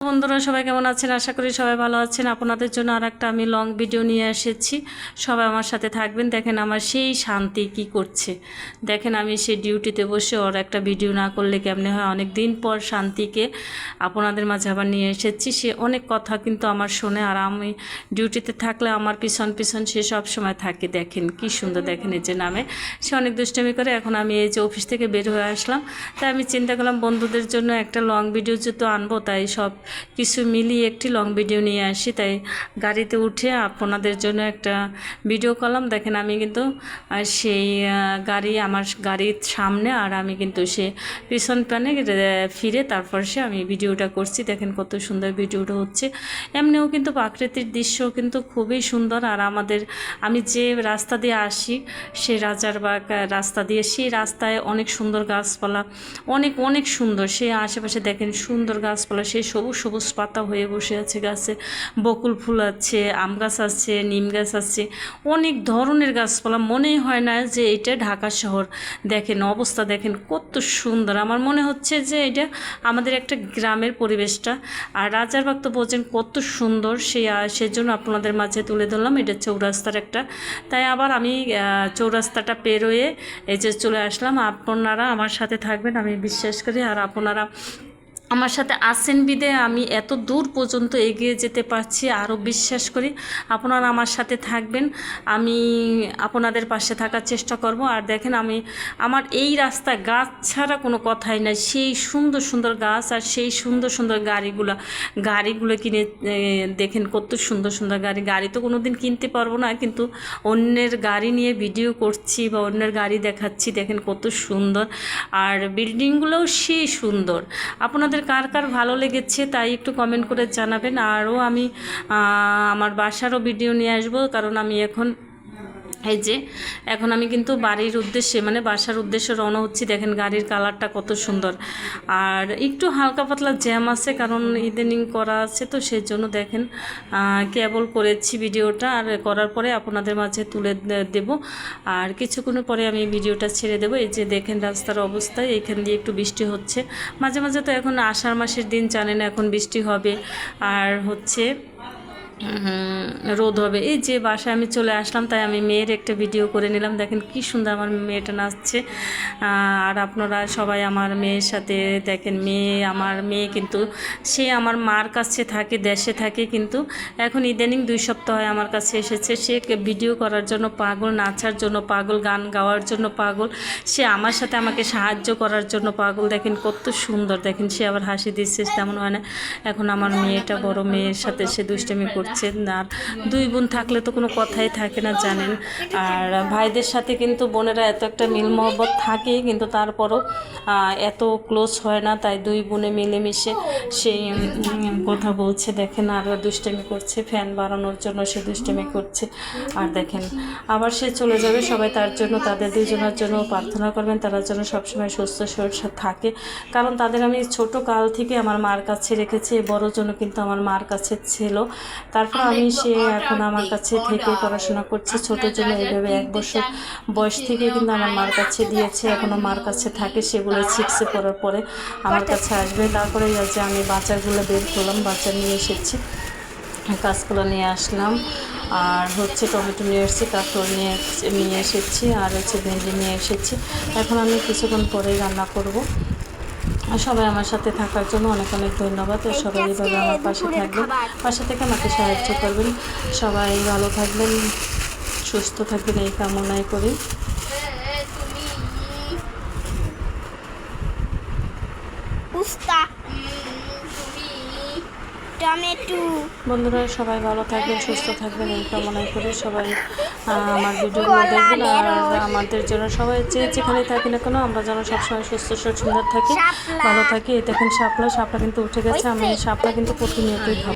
বন্ধুরা, সবাই কেমন আছেন? আশা করি সবাই ভালো আছেন। আপনাদের জন্য আর একটা আমি লং ভিডিও নিয়ে এসেছি। সবাই আমার সাথে থাকবেন। দেখেন আমার সেই শান্তি কি করছে। দেখেন আমি সেই ডিউটিতে বসে ওর একটা ভিডিও না করলে কেমনে হয়? অনেক দিন পর শান্তিকে আপনাদের মাঝে আবার নিয়ে এসেছি। সে অনেক কথা কিন্তু আমার শোনে আর আমি ডিউটিতে থাকলে আমার পিছন পিছন সে সব সময় থাকে। দেখেন কি সুন্দর, দেখেন এই যে নামে। সে অনেক দুষ্টমি করে। এখন আমি এই যে অফিস থেকে বের হয়ে আসলাম। তাই আমি চিন্তা করলাম বন্ধুদের জন্য একটা লং ভিডিও যেহেতু আনব, তাই সব কিছু মিলিয়ে একটি লং ভিডিও নিয়ে আসি। তাই গাড়িতে উঠে আপনাদের জন্য একটা ভিডিও করলাম। দেখেন আমি কিন্তু সেই গাড়ি আমার গাড়ির সামনে আর আমি কিন্তু সে পিছন প্যানে ফিরে তারপর সে আমি ভিডিওটা করছি। দেখেন কত সুন্দর ভিডিওটা হচ্ছে। এমনিও কিন্তু প্রাকৃতিক দৃশ্য কিন্তু খুবই সুন্দর। আর আমাদের আমি যে রাস্তা দিয়ে আসি সেই রাজারবাগ আহ, রাস্তা দিয়ে সেই রাস্তায় অনেক সুন্দর গাছপালা অনেক অনেক সুন্দর। সেই আশেপাশে দেখেন সুন্দর গাছপালা সেই সবুজ সবুজ পাতা হয়ে বসে আছে গাছে, বকুল ফুল আছে, আম গাছ আছে, নিম গাছ আছে, অনেক ধরনের গাছপালা। মনেই হয় না যে এটা ঢাকা শহর। দেখেন অবস্থা দেখেন কত সুন্দর। আমার মনে হচ্ছে যে এটা আমাদের একটা গ্রামের পরিবেশটা। আর রাজারবাগ তো বলছেন, কত সুন্দর সেই সেজন্য আপনাদের মাঝে তুলে ধরলাম। এটা চৌরাস্তার একটা। তাই আবার আমি চৌরাস্তাটা পেরোয়ে এই যে চলে আসলাম। আপনারা আমার সাথে থাকবেন, আমি বিশ্বাস করি। আর আপনারা আমার সাথে আসেন বিদে, আমি এত দূর পর্যন্ত এগিয়ে যেতে পারছি আরও বিশ্বাস করি। আপনারা আমার সাথে থাকবেন, আমি আপনাদের পাশে থাকার চেষ্টা করব। আর দেখেন, আমি, আমার এই রাস্তা গাছ ছাড়া কোনো কথাই নাই। সেই সুন্দর সুন্দর গাছ আর সেই সুন্দর সুন্দর গাড়িগুলো গাড়িগুলো কিনে দেখেন কত সুন্দর সুন্দর গাড়ি। গাড়ি তো কোনো দিন কিনতে পারব না, কিন্তু অন্যের গাড়ি নিয়ে ভিডিও করছি বা অন্যের গাড়ি দেখাচ্ছি, দেখেন কত সুন্দর। আর বিল্ডিংগুলোও সেই সুন্দর। আপনাদের কার কার ভালো লেগেছে তাই একটু কমেন্ট করে জানাবেন। আরও আমি আমার বাসারও ভিডিও নিয়ে আসব, কারণ আমি এখন এই যে, এখন আমি কিন্তু বাড়ির উদ্দেশ্যে মানে বাসার উদ্দেশ্যে রওনা হচ্ছি। দেখেন গাড়ির কালারটা কত সুন্দর। আর একটু হালকা পাতলা জ্যাম আছে, কারণ ইদানিং করা আছে, তো সেই জন্য দেখেন কেবল করেছি ভিডিওটা। আর করার পরে আপনাদের মাঝে তুলে দেব। আর কিছুক্ষণ পরে আমি ভিডিওটা ছেড়ে দেবো। এই যে দেখেন রাস্তার অবস্থা এইখান দিয়ে একটু বৃষ্টি হচ্ছে। মাঝে মাঝে তো এখন আষাঢ় মাসের দিন, জানেন এখন বৃষ্টি হবে। আর হচ্ছে রোদ হবে। এই যে বাসায় আমি চলে আসলাম, তাই আমি মেয়ের একটা ভিডিও করে নিলাম। দেখেন কি সুন্দর আমার মেয়েটা নাচছে। আর আপনারা সবাই আমার মেয়ের সাথে দেখেন, মেয়ে আমার মেয়ে কিন্তু, সে আমার মার কাছে থাকে, দেশে থাকে কিন্তু, এখন ইদানিং দুই সপ্তাহ আমার কাছে এসেছে। সে ভিডিও করার জন্য পাগল, নাচার জন্য পাগল, গান গাওয়ার জন্য পাগল, সে আমার সাথে আমাকে সাহায্য করার জন্য পাগল। দেখেন কত সুন্দর, দেখেন সে আবার হাসি দিচ্ছে, তেমন হয় না। এখন আমার মেয়েটা বড় মেয়ের সাথে সে দুষ্টামি করছে। আর দুই বোন থাকলে তো কোনো কথাই থাকে না, জানেন। আর ভাইদের সাথে কিন্তু বোনেরা এত একটা মিল মহব্বত থাকে, কিন্তু তারপরও এত ক্লোজ হয় না, তাই দুই বোনে মিলেমিশে সেই কথা বলছে। দেখেন আর দুষ্টামি করছে ফ্যান বাড়ানোর জন্য সে দুষ্টামি করছে। আর দেখেন, আবার সে চলে যাবে, সবাই তার জন্য, তাদের দুজনের জন্য প্রার্থনা করবেন, তারা যেন সবসময় সুস্থ শরীর থাকে। কারণ তাদের আমি ছোট কাল থেকে আমার মার কাছে রেখেছি, বড় জন্য কিন্তু আমার মার কাছে ছিল। তারপর আমি সে এখন আমার কাছে থেকে পড়াশোনা করছে ছোট জন্য এইভাবে এক বছর বয়স থেকে কিন্তু আমার মার কাছে দিয়েছে এখনও মার কাছে থাকে সেগুলো শিখছে পড়ার পরে আমার কাছে আসবে। তারপরে যে আমি বাচ্চাগুলো বের করলাম বাচ্চা নিয়ে এসেছি। কাঁচকলা নিয়ে আসলাম। আর হচ্ছে টমেটো নিয়ে এসেছি কাঁকড় নিয়ে নিয়ে এসেছি আর হচ্ছে ভেন্ডি নিয়ে এসেছি। এখন আমি কিছুক্ষণ পরেই রান্না করব। সবাই আমার সাথে থাকার জন্য অনেক অনেক ধন্যবাদ। আর সবাই এইভাবে আমার পাশে থাকবেন। পাশে থেকে আমাকে সাহায্য করবেন। সবাই ভালো থাকবেন সুস্থ থাকবেন এই কামনাই করি। উস্তা। টমেটো। বন্ধুরা সবাই ভালো থাকবেন সুস্থ থাকবেন এই কামনা করে। সবাই আমার ভিডিওগুলো দেখবেন আর আমাদের জন্য সবাই যে যেখানে থাকি না কেন আমরা যেন সবসময় সুস্থ সুন্দর থাকি ভালো থাকি। এটা দেখেন শাপলা। শাপলা কিন্তু উঠে গেছে। আমি শাপলা কিন্তু প্রতিনিয়তই খাব।